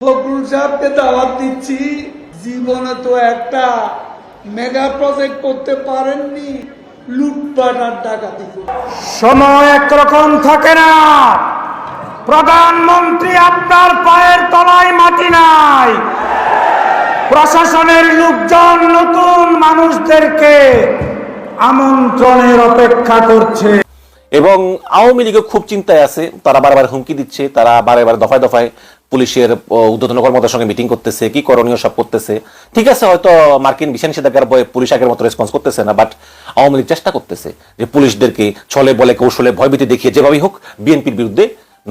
ফখরুল সাহেবকে দাওয়াত দিচ্ছি। জীবনে তো একটা মেগা প্রজেক্ট করতে পারেননি। লুটপাট আর ডাকাতি সময় একরকম থাকে না। প্রধানমন্ত্রী আপনার পায়ের তলায় মাটি নাই। প্রশাসনের লোকজন নতুন মানুষদেরকে আমন্ত্রণের অপেক্ষা করছে। এবং আওয়ামী লীগও খুব চিন্তায় আছে। তারা বারবার হুমকি দিচ্ছে, তারা বারে বারে দফায় দফায় পুলিশের ঊর্ধ্বতন কর্মকর্তার সঙ্গে মিটিং করতেছে, কি করণীয় সব করতেছে। ঠিক আছে, হয়তো মার্কিন বিশাল নিষেধাজ্ঞার বয়ে পুলিশ আগের মতো রেসপন্স করতেছে না বাট আওয়ামী লীগ চেষ্টা করতেছে যে পুলিশদেরকে ছলে বলে, কৌশলে ভয়ভীতি দেখিয়ে যেভাবেই হোক বিএনপির বিরুদ্ধে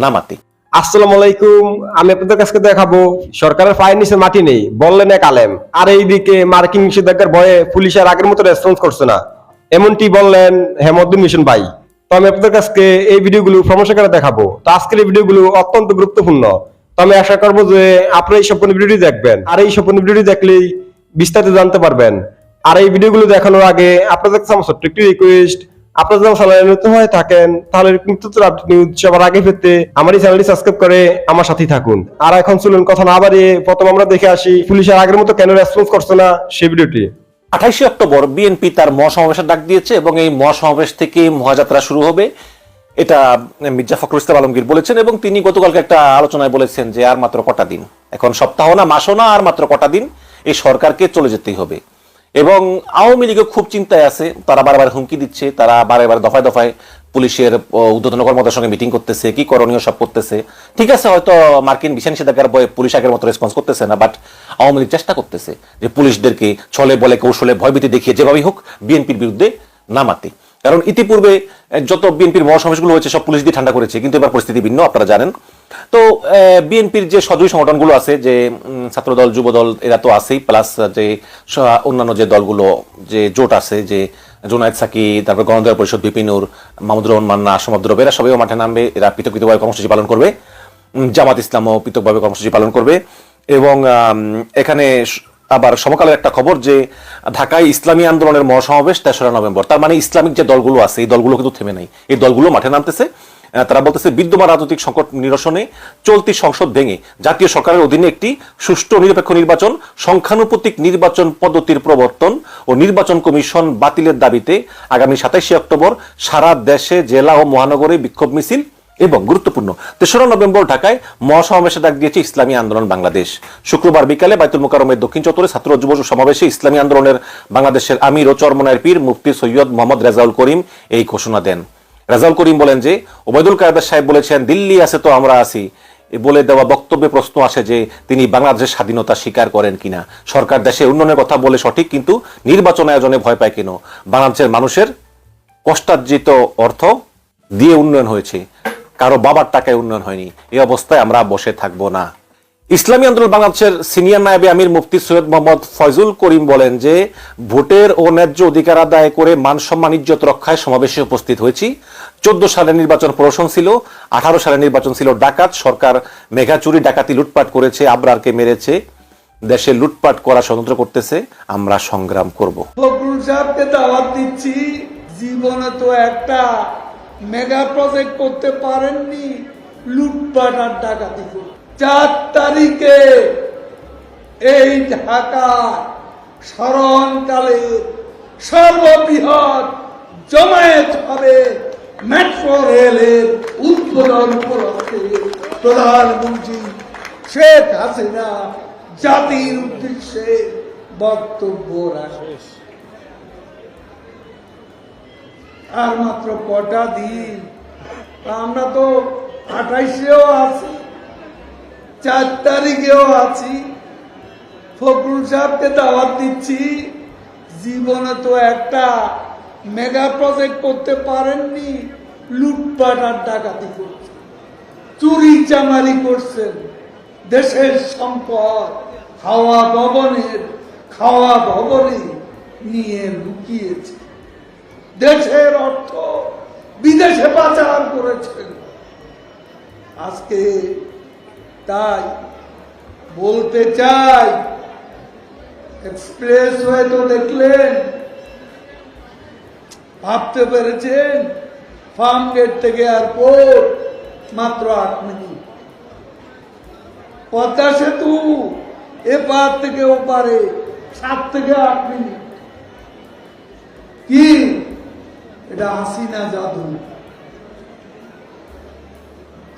নামাতে আসসালামু আলাইকুম, আমি আপনাদের কাছে দেখাবো, সরকারের পায়ের নিচে মাটি নেই, বললেন এক আলেম। আর এইদিকে মার্কিন নিষেধাজ্ঞার ভয়ে পুলিশের আগের মতো রেসপন্স করছে না। এমনটি বললেন হেমদ্দিন মিশন ভাই। তো আমি আপনাদের কাছে এই ভিডিওগুলো প্রমোশন করে দেখাবো। তো আজকের এই ভিডিওগুলো অত্যন্ত গুরুত্বপূর্ণ। তো আমি আশা করব যে আপনারা এই সম্পূর্ণ ভিডিওটি দেখবেন। আর এই সম্পূর্ণ ভিডিওটি দেখলেই বিস্তারিত জানতে পারবেন। আর এই ভিডিওগুলো দেখানোর আগে আপনাদের কাছে আমার ছোট্ট একটি রিকোয়েস্ট আপনারা যখন চ্যানেলে নতুন হয়ে থাকেন, তাহলে কিন্তু নিউজ সবার আগে পেতে আমার এই চ্যানেলটি সাবস্ক্রাইব করে আমার সাথেই থাকুন। আর এখন চলুন কথা না বাড়িয়ে প্রথম আমরা দেখে আসি, পুলিশের আগের মতো কেন রেসপন্স করছে না সেই ভিডিওটি। আঠাইশে অক্টোবর বিএনপি তার মহাসমাবেশের ডাক দিয়েছে এবং এই মহাসমাবেশ থেকে মহাযাত্রা শুরু হবে, এটা মির্জা ফখরুল ইসলাম আলমগীর বলেছেন এবং তিনি গতকালকে একটা আলোচনায় বলেছেন যে আর মাত্র কটা দিন। এখন সপ্তাহ না, মাসও না, আর মাত্র কটা দিন এই সরকারকে চলে যেতেই হবে। এবং আওয়ামী লীগও খুব চিন্তায় আছে, তারা বারবার হুমকি দিচ্ছে, তারা বারে বারে দফায় দফায় পুলিশের ঊর্ধ্বতন কর্মকর্তার সঙ্গে মিটিং করতেছে, কি করণীয় সব করতেছে। ঠিক আছে, হয়তো মার্কিন বিশাল নিষেধাজ্ঞার বয়ে পুলিশ আগের মতো রেসপন্স করতেছে না বাট আওয়ামী লীগ চেষ্টা করতেছে যে পুলিশদেরকে ছলে বলে, কৌশলে ভয়ভীতি দেখিয়ে যেভাবেই হোক বিএনপির বিরুদ্ধে নামাতে কারণ ইতিপূর্বে যত বিএনপির মহাসমাবেশগুলো হয়েছে, সব পুলিশ দিয়ে ঠান্ডা করেছে, কিন্তু এবার পরিস্থিতি ভিন্ন, আপনারা জানেন। তো বিএনপির যে সদরী সংগঠনগুলো আছে, যে ছাত্রদল, যুবদল, এরা তো আছেই প্লাস যে অন্যান্য যে দলগুলো, যে জোট আছে, যে জোনায়েদ সাকি, তারপর গণতন্ত্র পরিষদ বিপিনুর মাহমুদুর রহমান মান্না আসম আব্দুর এরা সবাই মাঠে নামবে। এরা পৃথকৃতভাবে কর্মসূচি পালন করবে। জামাত ইসলামও পৃথকভাবে কর্মসূচি পালন করবে। এবং এখানে আবার সমকালের একটা খবর যে, ঢাকায় ইসলামী আন্দোলনের মহাসমাবেশ তেসরা নভেম্বর। তার মানে ইসলামিক যে দলগুলো আছে, এই দলগুলো কিন্তু থেমে নেই। এই দলগুলো মাঠে নামতেছে। তারা বলতেছে, বিদ্যমান রাজনৈতিক সংকট নিরসনে চলতি সংসদ ভেঙে জাতীয় সরকারের অধীনে একটি সুষ্ঠু নিরপেক্ষ নির্বাচন, সংখ্যানুপাতিক নির্বাচন পদ্ধতির প্রবর্তন ও নির্বাচন কমিশন বাতিলের দাবিতে আগামী সাতাইশে অক্টোবর সারা দেশে, জেলা ও মহানগরে বিক্ষোভ মিছিল এবং গুরুত্বপূর্ণ। তেসরা নভেম্বর ঢাকায় মহাসমাবেশে ডাক দিয়েছে ইসলামী আন্দোলন বাংলাদেশ। শুক্রবার বিকালে বাইতুল মোকারমের দক্ষিণ চত্বরে ছাত্র যুব সমাবেশে ইসলামী আন্দোলনের বাংলাদেশের আমির ও চরমনায়ের পীর মুফতি সৈয়দ মোহাম্মদ রেজাউল করিম এই ঘোষণা দেন। রেজাউল করিম বলেন যে, ওবায়দুল কায়দার সাহেব বলেছেন, দিল্লি আছে তো আমরা আছি। বলে দেওয়া বক্তব্যে প্রশ্ন আসে যে, তিনি বাংলাদেশের স্বাধীনতা স্বীকার করেন কিনা? সরকার দেশে উন্নয়নের কথা বলে সঠিক, কিন্তু নির্বাচন আয়োজনে ভয় পায় কেন? বাংলাদেশের মানুষের কষ্টার্জিত অর্থ দিয়ে উন্নয়ন হয়েছে। কারও বাবার টাকায় উন্নয়ন হয়নি। এই অবস্থায় আমরা বসে থাকব না। ইসলামী আন্দোলন বাংলাদেশের সিনিয়র নায়েবে আমির মুফতি সৈয়দ মোহাম্মদ ফয়জুল করিম বলেন যে, ভোটের ও ন্যায্য অধিকার আদায় করে মান সম্মান, ইজ্জত রক্ষায় সমাবেশে উপস্থিত হয়েছি চোদ্দ সালের নির্বাচন প্রহসন ছিল, আঠারো সালের নির্বাচন ছিল ডাকাত, সরকার মেঘাচুরি ডাকাতি, লুটপাট করেছে, আবরারকে মেরেছে, দেশে লুটপাট করা স্বতন্ত্র করতেছে, আমরা সংগ্রাম করব দিচ্ছি, জীবনে তো একটা মেগা প্রজেক্ট করতে পারেননি, লুটপাট আর ডাকাতি করে। চার তারিখে এই ঢাকা স্মরণকালে সর্ববৃহৎ জমায়েত হবে মেট্রো রেলের উদ্বোধন উপলক্ষে প্রধানমন্ত্রী শেখ হাসিনা জাতির উদ্দেশ্যে বক্তব্য রাখে। আর মাত্র কটা দিন, আমরা তো আঠাইশেও আছি। চার তারিখেও আছি। ফখরুল সাহেবকে দাওয়াত দিচ্ছি। জীবনে তো একটা মেগা প্রজেক্ট করতে পারেননি। লুটপাট আর ডাকাতি করছেন চুরি চামারি করছেন দেশের সম্পদ হাওয়া ভবনের খাওয়া ভবনে নিয়ে লুকিয়েছে। দেশের অর্থ বিদেশে পাচার করেছেন আজকে তাই বলতে চাই এক্সপ্রেস হয়ে তো দেখলেন, ভাবতে পেরেছেন ফার্ম গেট থেকে এয়ারপোর্ট মাত্র আট মিনিট। পদ্মা সেতু, এপার থেকে ওপারে, সাত থেকে আট মিনিট। কি? এটা হাসিনা জাদু।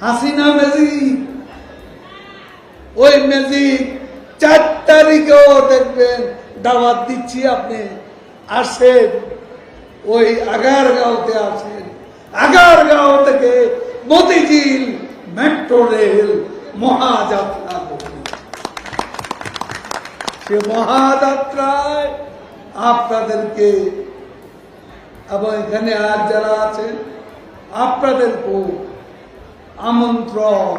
হাসিনা ম্যাজিক ওই ম্যাজিক চার তারিখেও দেখবেন দাওয়াত দিচ্ছি আপনি। আসেন, ওই আগারগাঁওতে আসেন। আগারগাঁও থেকে মতিঝিল মেট্রো রেল মহাযাত্রা সে মহাযাত্রায় আপনাদেরকে, এবং এখানে আর যারা আছেন, আপনাদেরকেও আমন্ত্রণ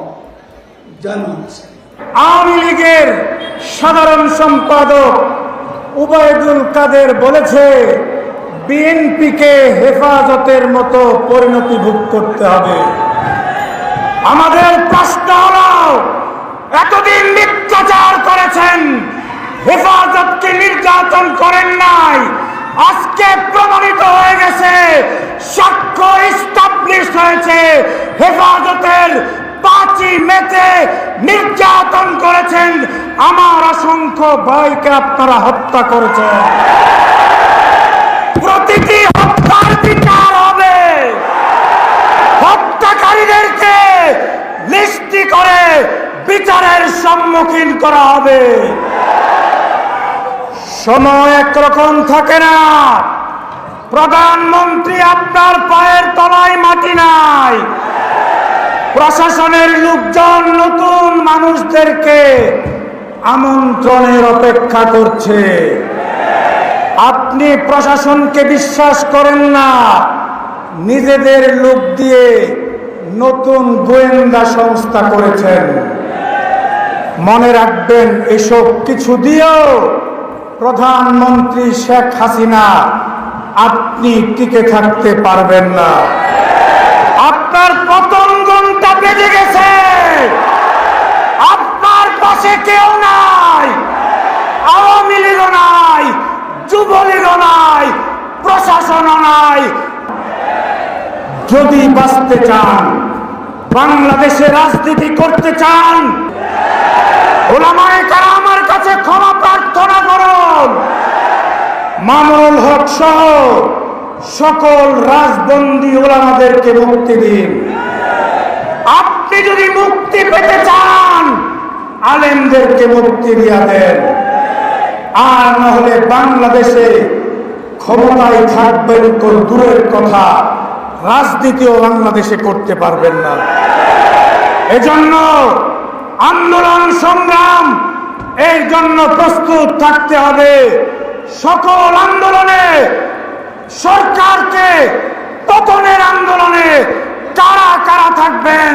জানাচ্ছি আওয়ামী লীগের সাধারণ সম্পাদক উবায়দুল কাদের বলেছে, বিএনপিকে হেফাজতের মতো পরিণতি ভোগ করতে হবে। আমাদের প্রশ্ন হল এতদিন মিথ্যাচার করেছেন, হেফাজতকে নির্যাতন করেন নাই, আজকে প্রমাণিত হয়ে গেছে, সাক্ষ্য স্টাবলিশ হয়েছে হেফাজতের পাঁচই মেতে নির্যাতন করেছেন। আমার অসংখ্য ভাইকে আপনারা হত্যা করেছেন। প্রতিটি হত্যার বিচার হবে। হত্যাকারীদেরকে লিস্টি করে বিচারের সম্মুখীন করা হবে। সময় একরকম থাকে না। প্রধানমন্ত্রী আপনার পায়ের তলায় মাটি প্রশাসনের লোকজন নতুন মানুষদেরকে আমন্ত্রণের অপেক্ষা করছে। আপনি প্রশাসনকে বিশ্বাস করেন না, নিজেদের লোক দিয়ে নতুন গোয়েন্দা সংস্থা করেছেন। মনে রাখবেন, এসব কিছু দিয়েও প্রধানমন্ত্রী শেখ হাসিনা আপনি টিকে থাকতে পারবেন না। আপনার পতন ঘণ্টা বেজে গেছে আপনার পাশে কেউ নাই, আওয়ামী লীগও নাই, যুবলীগও নাই, প্রশাসনও নাই। যদি বাঁচতে চান, বাংলাদেশে রাজনীতি করতে চান, ওলামায়ে আমার কাছে ক্ষমা প্রার্থনা করুন। মামুনুল হক সহ সকল রাজবন্দী ওলামাদেরকে মুক্তি দিন। আপনি যদি মুক্তি পেতে চান আলেমদেরকে মুক্তি দিয়া দেন। আর না হলে বাংলাদেশে ক্ষমতায় থাকবেন তো দূরের কথা রাজনীতিও বাংলাদেশে করতে পারবেন না। এজন্য আন্দোলন, সংগ্রাম, এর জন্য প্রস্তুত থাকতে হবে। সকল আন্দোলনে, সরকারকে পতনের আন্দোলনে কারা কারা থাকবেন?